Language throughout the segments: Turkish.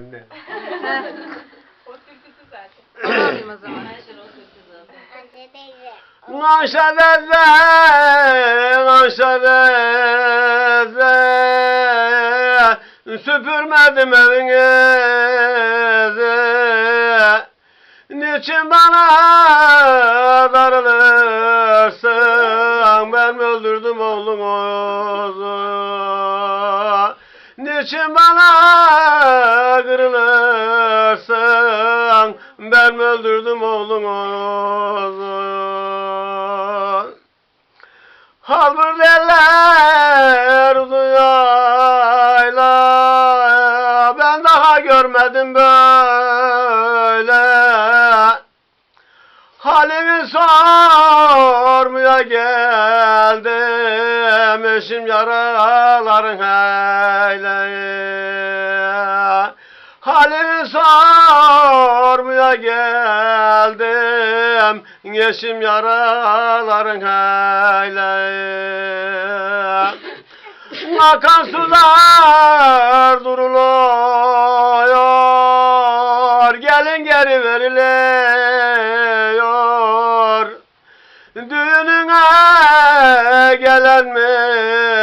O türküsü zaten. Alayım o zaman. Ayşe o türkü zaten. Aşereze, aşereze Süpürmedim evinizi Niçin bana darılırsın Ben mi öldürdüm oğlunuzu Niçin bana Ben öldürdüm oğlunuzu Halbur derler duyayla Ben daha görmedim böyle. Halimi sormaya geldim Eşim yaraların heyle Halimi sormaya geldim Eşim yaraların heyle Akan sular duruluyor Gelin geri veriliyor. Düğününe gelen millet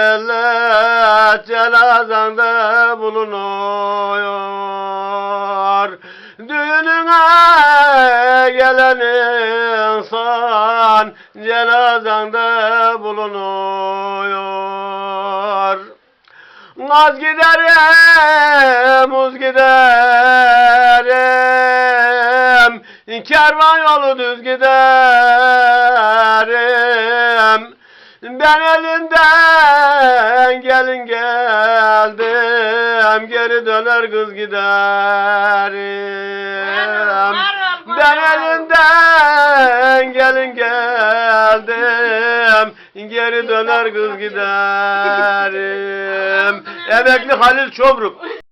Cenazende bulunuyor. Düğününe gelen insan Cenazende bulunuyor. Naz giderim, uz giderim. Kervan yolu düz giderim Ben elinden gelin geldim Geri döner kız giderim. Ben elinden gelin geldim Geri döner kız giderim. Emekli. Halil Çobruk